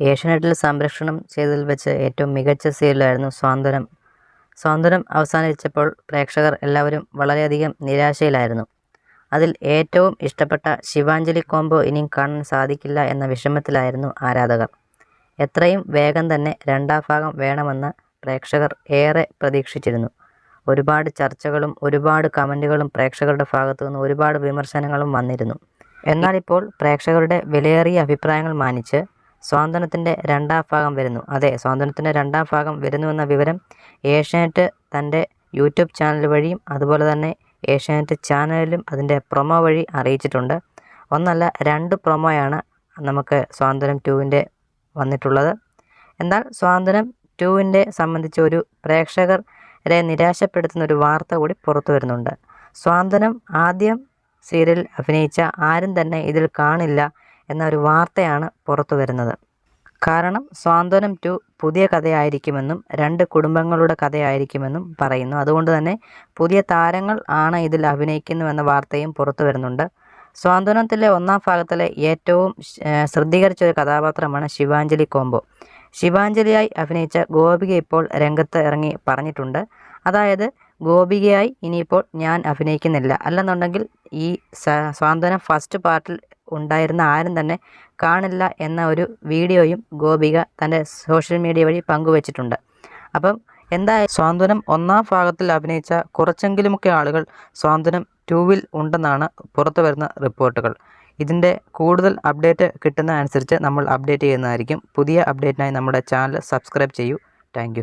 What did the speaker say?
ഏഷ്യാനെറ്റിൽ സംരക്ഷണം ചെയ്തതിൽ വെച്ച് ഏറ്റവും മികച്ച സീരിയലായിരുന്നു സ്വാന്തനം. സ്വാന്തനം അവസാനിച്ചപ്പോൾ പ്രേക്ഷകർ എല്ലാവരും വളരെയധികം നിരാശയിലായിരുന്നു. അതിൽ ഏറ്റവും ഇഷ്ടപ്പെട്ട ശിവാഞ്ജലി കോംബോ ഇനിയും കാണാൻ സാധിക്കില്ല എന്ന വിഷമത്തിലായിരുന്നു ആരാധകർ. എത്രയും വേഗം തന്നെ രണ്ടാം ഭാഗം വേണമെന്ന് പ്രേക്ഷകർ ഏറെ പ്രതീക്ഷിച്ചിരുന്നു. ഒരുപാട് ചർച്ചകളും ഒരുപാട് കമന്റുകളും പ്രേക്ഷകരുടെ ഭാഗത്തു നിന്ന് ഒരുപാട് വിമർശനങ്ങളും വന്നിരുന്നു. എന്നാലിപ്പോൾ പ്രേക്ഷകരുടെ വിലയേറിയ അഭിപ്രായങ്ങൾ മാനിച്ച് സ്വാന്തനത്തിന്റെ രണ്ടാം ഭാഗം വരുന്നു. അതെ സ്വാതന്ത്ര്യത്തിന്റെ രണ്ടാം ഭാഗം വരുന്നുവെന്ന വിവരം ഏഷ്യാനെറ്റ് തന്റെ യൂട്യൂബ് ചാനൽ വഴിയും അതുപോലെ തന്നെ ഏഷ്യാനെറ്റ് ചാനലിലും അതിന്റെ പ്രൊമോ വഴി അറിയിച്ചിട്ടുണ്ട്. ഒന്നല്ല രണ്ട് പ്രൊമോയാണ് നമുക്ക് സ്വാതന്ത്ര്യം ടുവിന്റെ വന്നിട്ടുള്ളത്. എന്നാൽ സ്വാതന്ത്ര്യം ടുവിന്റെ സംബന്ധിച്ച് ഒരു പ്രേക്ഷകരെ നിരാശപ്പെടുത്തുന്ന ഒരു വാർത്ത കൂടി പുറത്തു വരുന്നുണ്ട്. സ്വാതന്ത്ര്യം ആദ്യം സീരിയൽ അഭിനയിച്ച ആരും തന്നെ ഇതിൽ കാണില്ല. എന്ന ഒരു വാർത്തയാണ് പുറത്തു വരുന്നത്. കാരണം സ്വാന്തനം ടു പുതിയ കഥയായിരിക്കുമെന്നും രണ്ട് കുടുംബങ്ങളുടെ കഥയായിരിക്കുമെന്നും പറയുന്നു. അതുകൊണ്ട് തന്നെ പുതിയ താരങ്ങൾ ആണ് ഇതിൽ അഭിനയിക്കുന്നുവെന്ന വാർത്തയും പുറത്തു വരുന്നുണ്ട്. സ്വാന്തനത്തിലെ ഒന്നാം ഭാഗത്തിലെ ഏറ്റവും ശ്രദ്ധീകരിച്ച ഒരു കഥാപാത്രമാണ് ശിവാഞ്ജലി കോംബോ. ശിവാഞ്ജലിയായി അഭിനയിച്ച ഗോപിക ഇപ്പോൾ രംഗത്ത് ഇറങ്ങി പറഞ്ഞിട്ടുണ്ട്. അതായത് ഗോപികയായി ഇനിയിപ്പോൾ ഞാൻ അഭിനയിക്കുന്നില്ല. അല്ലെന്നുണ്ടെങ്കിൽ ഈ സ്വാന്തനം ഫസ്റ്റ് പാർട്ടിൽ ഉണ്ടായിരുന്ന ആരും തന്നെ കാണില്ല എന്ന ഒരു വീഡിയോയും ഗോപിക തന്റെ സോഷ്യൽ മീഡിയ വഴി പങ്കുവച്ചിട്ടുണ്ട്. അപ്പം എന്തായാലും സ്വാന്തനം ഒന്നാം ഭാഗത്തിൽ അഭിനയിച്ച കുറച്ചെങ്കിലുമൊക്കെ ആളുകൾ സ്വാന്തനം ടൂവിൽ ഉണ്ടെന്നാണ് പുറത്തു വരുന്ന റിപ്പോർട്ടുകൾ. ഇതിന്റെ കൂടുതൽ അപ്ഡേറ്റ് കിട്ടുന്ന അനുസരിച്ച് നമ്മൾ അപ്ഡേറ്റ് ചെയ്യുന്നതായിരിക്കും. പുതിയ അപ്ഡേറ്റിനായി നമ്മുടെ ചാനൽ സബ്സ്ക്രൈബ് ചെയ്യൂ. താങ്ക്